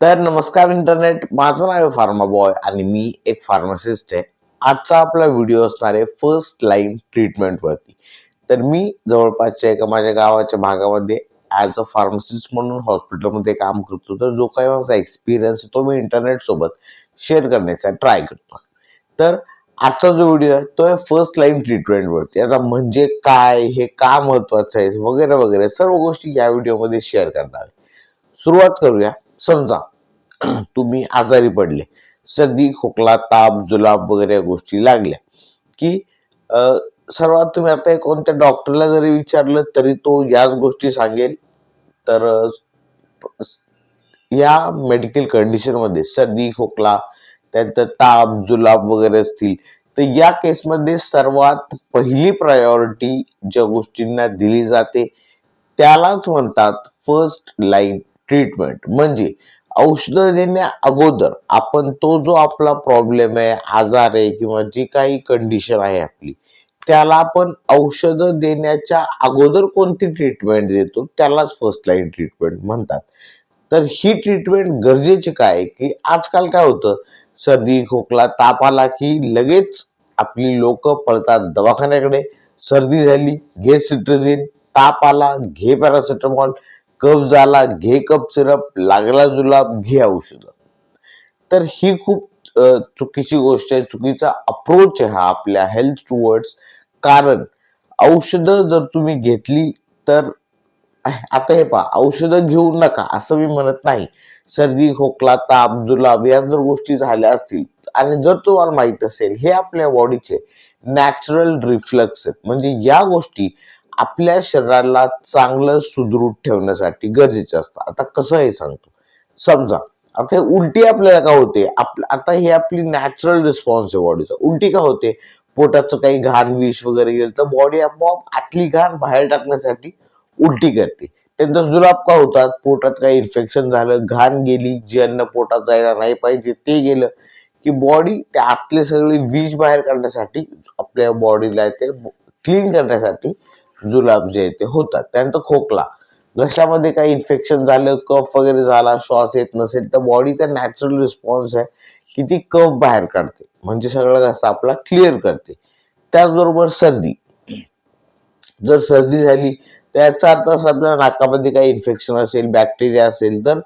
तर नमस्कार इंटरनेट माझं नाव आहे फार्मा बॉय आणि मी एक फार्मासिस्ट आहे. आजचा आपला व्हिडिओ असणार आहे फर्स्ट लाईन ट्रीटमेंटवरती तर मी जवळपासच्या एका माझ्या गावाच्या भागामध्ये ॲज अ फार्मासिस्ट म्हणून हॉस्पिटलमध्ये काम करतो. तर जो काही माझा एक्सपिरियन्स तो मी इंटरनेटसोबत शेअर करण्याचा ट्राय करतो. तर आजचा जो व्हिडिओ आहे तो आहे फर्स्ट लाईन ट्रीटमेंटवरती आता म्हणजे काय हे का महत्वाचं आहे वगैरे वगैरे सर्व गोष्टी या व्हिडिओमध्ये शेअर करणार आहे. सुरुवात करूया. समजा तुम्ही आजारी पडले. सर्दी खोकला ताप जुलाब वगैरे या गोष्टी लागल्या. की सर्वात तुम्ही आता एक कोणत्या डॉक्टरला जरी विचारलं तरी तो याच गोष्टी सांगेल. तर या मेडिकल कंडिशनमध्ये सर्दी खोकला त्यानंतर ताप जुलाब वगैरे असतील तर या केसमध्ये सर्वात पहिली प्रायोरिटी ज्या गोष्टींना दिली जाते त्यालाच म्हणतात फर्स्ट लाईन ट्रीटमेंट म्हणजे औषधं देण्या अगोदर आपण तो जो आपला प्रॉब्लेम आहे आजार आहे किंवा जी काही कंडिशन आहे आपली त्याला आपण औषधं देण्याच्या अगोदर कोणती ट्रीटमेंट देतो? त्यालाच फर्स्ट लाईन ट्रीटमेंट म्हणतात. तर ही ट्रीटमेंट गरजेची काय की आजकाल काय होतं? सर्दी खोकला ताप आला की लगेच आपली लोक पळतात दवाखान्याकडे. सर्दी झाली घे सिट्रझिन ताप आला घे पॅरासिटामॉल कफ झाला घे कप सिरप लागला जुलाब घे औषध. तर ही खूप चुकीची गोष्ट आहे. चुकीचा अप्रोच आहे हा आपल्या हेल्थ टुवर्ड्स कारण. औषधं जर तुम्ही घेतली तर आता हे पहा औषधं घेऊ नका असं मी म्हणत नाही. सर्दी खोकला ताप जुलाब या जर गोष्टी झाल्या असतील आणि जर तुम्हाला माहीत असेल हे आपल्या बॉडीचे नॅचरल रिफ्लेक्स आहेत. म्हणजे या गोष्टी आपल्या शरीराला चांगलं सुदृढ ठेवण्यासाठी गरजेचं असतं. आता कसं हे सांगतो. समजा आता हे उलटी आपल्याला का होते? आप आता हे आपली नॅचरल रिस्पॉन्स आहे बॉडीचा उलटी का होते? पोटाचं काही घाण विष वगैरे गेलं तर बॉडी आपोआप आतली घाण बाहेर टाकण्यासाठी उलटी करते. त्यांचा जुलाब का होतात? पोटात काही इन्फेक्शन झालं घाण गेली जे अन्न पोटात जायला नाही पाहिजे ते गेलं की बॉडी त्या आतले सगळे विष बाहेर काढण्यासाठी आपल्या बॉडीला ते क्लीन करण्यासाठी जुलाब जे आहे ते होतात. त्यानंतर खोकला. घशामध्ये काही इन्फेक्शन झालं कफ वगैरे झाला श्वास येत नसेल तर बॉडीचा नॅचरल रिस्पॉन्स आहे की ती कफ बाहेर काढते. म्हणजे सगळं घसा आपला क्लिअर करते. त्याचबरोबर सर्दी. जर सर्दी झाली तर याचा अर्थ असा आपल्या नाकामध्ये काही इन्फेक्शन असेल बॅक्टेरिया असेल तर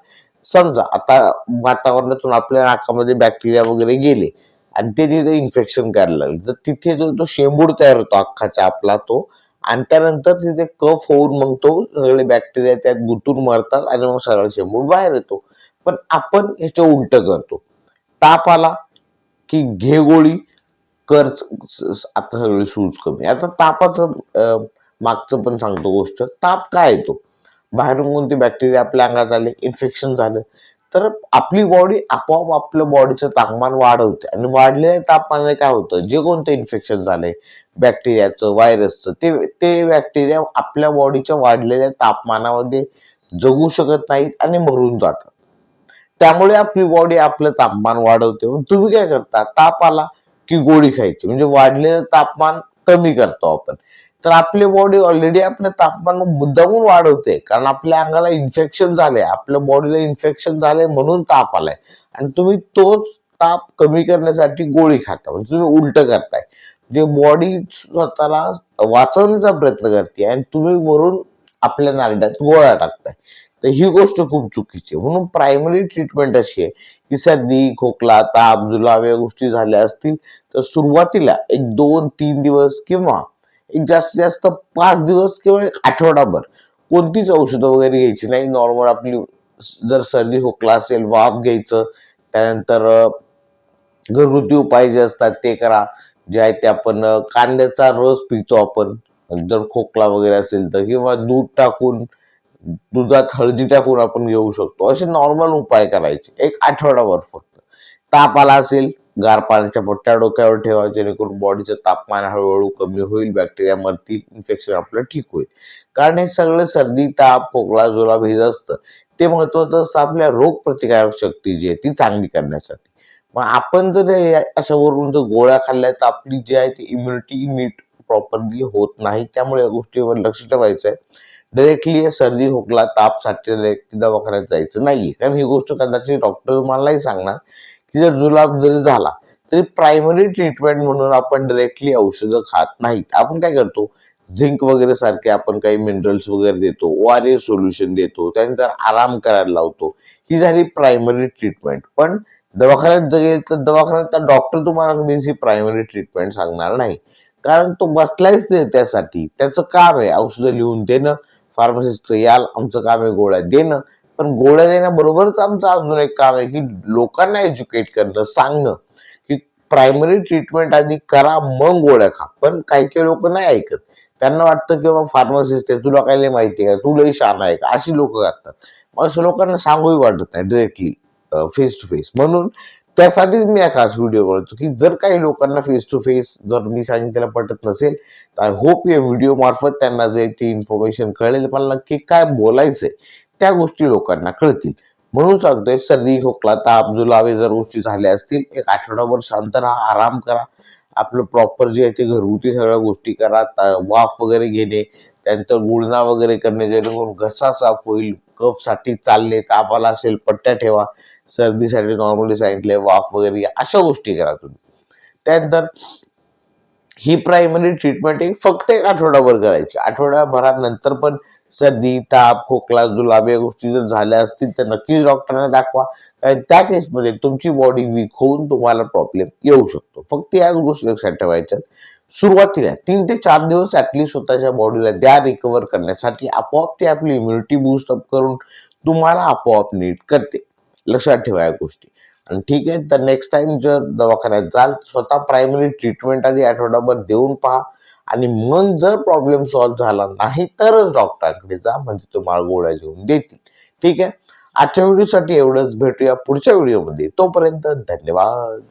समजा आता वातावरणातून आपल्या नाकामध्ये बॅक्टेरिया वगैरे गेले आणि ते तिथे इन्फेक्शन करायला लागले तर तिथे जो तो शेंबूड तयार होतो अख्खाचा आपला तो आणि त्यानंतर तिथे कफ होऊन मग तो सगळे बॅक्टेरिया त्यात गुंतून मरतात आणि मग सरळ शेंबूड बाहेर येतो. पण आपण ह्याच्या उलट करतो. ताप आला की घे गोळी कर आता सगळे सूज कमी. आता तापाचं मागचं पण सांगतो गोष्ट. ताप काय येतो? बाहेरून कोणते बॅक्टेरिया आपल्या अंगात आले इन्फेक्शन झालं तर आपली बॉडी आपोआप आपलं बॉडीचं तापमान वाढवते. आणि वाढलेल्या तापमानाने काय होतं? जे कोणतं इन्फेक्शन झालंय बॅक्टेरियाचं व्हायरसचं ते ते बॅक्टेरिया आपल्या बॉडीच्या वाढलेल्या तापमानामध्ये जगू शकत नाहीत आणि मरून जातात. त्यामुळे आपली बॉडी आपलं तापमान वाढवते. मग तुम्ही काय करता? ताप आला की गोळी खायची. म्हणजे वाढलेलं तापमान कमी करतो आपण. तर आपली बॉडी ऑलरेडी आपलं तापमान मुद्दामून वाढवते. कारण आपल्या अंगाला इन्फेक्शन झाले आपल्या बॉडीला इन्फेक्शन झाले म्हणून ताप आलाय. आणि तुम्ही तोच ताप कमी करण्यासाठी गोळी खाता. म्हणजे तुम्ही उलट करताय. म्हणजे बॉडी स्वतःला वाचवण्याचा प्रयत्न करते आणि तुम्ही वरून आपल्या नारड्यात गोळा टाकताय. तर ही गोष्ट खूप चुकीची आहे. म्हणून प्रायमरी ट्रीटमेंट अशी आहे की सर्दी खोकला ताप जुलाब या गोष्टी झाल्या असतील तर सुरुवातीला एक दोन तीन दिवस किंवा जास्तीत जास्त पाच दिवस किंवा आठवडाभर कोणतीच औषधं वगैरे घ्यायची नाही. नॉर्मल आपली जर सर्दी खोकला असेल वाफ घ्यायचं त्यानंतर घरगुती उपाय जे असतात ते करा. जे आहे ते आपण कांद्याचा रस पितो आपण. जर खोकला वगैरे असेल तर किंवा दूध टाकून दुधात हळदी टाकून आपण घेऊ शकतो. असे नॉर्मल उपाय करायचे. एक आठवडाभर फक्त. ताप आला असेल गार पाण्याच्या पट्ट्या डोक्यावर ठेवा जेणेकरून बॉडीचं तापमान हळूहळू कमी होईल बॅक्टेरिया मरतील इन्फेक्शन आपलं ठीक होईल. कारण हे सगळं सर्दी ताप खोकला जुलाब हे असतं ते महत्वाचं असतं आपल्या रोगप्रतिकारक शक्ती जी आहे ती चांगली करण्यासाठी. मग आपण जर अशा वरून जर गोळ्या खाल्ल्या तर आपली जी आहे ती इम्युनिटी नीट प्रॉपरली होत नाही. त्यामुळे या गोष्टीवर लक्ष ठेवायचं आहे. डायरेक्टली सर्दी खोकला तापसाठी डायरेक्टली दवाखान्यात जायचं नाहीये. कारण ही गोष्ट कदाचित डॉक्टर मलाही सांगणार. की जर जुलाब जरी झाला तरी प्रायमरी ट्रीटमेंट म्हणून आपण डायरेक्टली औषधं खात नाहीत. आपण काय करतो? झिंक वगैरे सारखे आपण काही मिनरल्स वगैरे देतो ओ आर ए सोल्युशन देतो त्यानंतर आराम करायला लावतो. ही झाली प्रायमरी ट्रीटमेंट पण दवाखान्यात जर गेलं तर दवाखान्यात डॉक्टर तुम्हाला कधीच ही प्रायमरी ट्रीटमेंट सांगणार नाही. कारण तो बसलायच नाही त्यासाठी. त्याचं काम आहे औषधं लिहून देणं फार्मासिस्ट याल आमचं काम आहे गोळ्या देणं. पण गोळ्या देण्याबरोबरच आमचं अजून एक काम आहे की लोकांना एज्युकेट करणं सांगणं की प्रायमरी ट्रीटमेंट आधी करा मग गोळ्या खा. पण काही काही लोक नाही ऐकत. त्यांना वाटतं की बाबा फार्मासिस्ट आहे तुला काय लय माहिती आहे का? तू लई शान आहे का? अशी लोक करतात मग असं लोकांना सांगूही वाटत नाही डिरेक्टली फेस टू फेस म्हणून त्यासाठीच मी हा खास व्हिडिओ करतो की जर काही लोकांना फेस टू फेस जर मी सांगितलेलं पटत नसेल तर आय होप या व्हिडिओ मार्फत त्यांना जे ती इन्फॉर्मेशन कळेल. पण नक्की काय बोलायचंय त्या गोष्टी लोकांना कळतील. म्हणून सांगतोय सर्दी खोकला ताप जुलावे जर गोष्टी झाल्या असतील एक आठवडाभर शांत राहा आराम करा. आपलं प्रॉपर जे आहे ते घरगुती सगळ्या गोष्टी करा. वाफ वगैरे घेणे त्यानंतर गुळणा वगैरे करणे जेणेकरून घसा साफ होईल कफसाठी चालले तापाला असेल पट्ट्या ठेवा. सर्दीसाठी नॉर्मली सांगितले वाफ वगैरे अशा गोष्टी करा तुम्ही. त्यानंतर ही प्रायमरी ट्रीटमेंट फक्त एक आठवडाभर करायची. आठवड्याभरात नंतर पण सर्दी ताप खोकला जुलाब या गोष्टी जर झाल्या असतील तर नक्कीच डॉक्टरांना दाखवा. कारण त्या केसमध्ये तुमची बॉडी वीक होऊन तुम्हाला प्रॉब्लेम येऊ शकतो. फक्त याच गोष्टी लक्षात ठेवायच्या. सुरुवातीला तीन ते चार दिवस ऍटलीस्ट स्वतःच्या बॉडीला द्या रिकवर करण्यासाठी. आपोआप ती आपली इम्युनिटी बूस्ट अप करून तुम्हाला आपोआप नीट करते. लक्षात ठेवा या गोष्टी. आणि ठीक आहे तर नेक्स्ट टाइम जर दवाखान्यात जाल स्वतः प्रायमरी ट्रीटमेंट आधी आठवडाभर देऊन पहा. आणि मग जर प्रॉब्लेम सॉल्व्ह झाला नाही तरच डॉक्टरांकडे जा म्हणजे तुम्हाला गोळ्या लिहून देतील. ठीक आहे? आजच्या व्हिडिओसाठी एवढंच. भेटूया पुढच्या व्हिडिओमध्ये. तोपर्यंत धन्यवाद.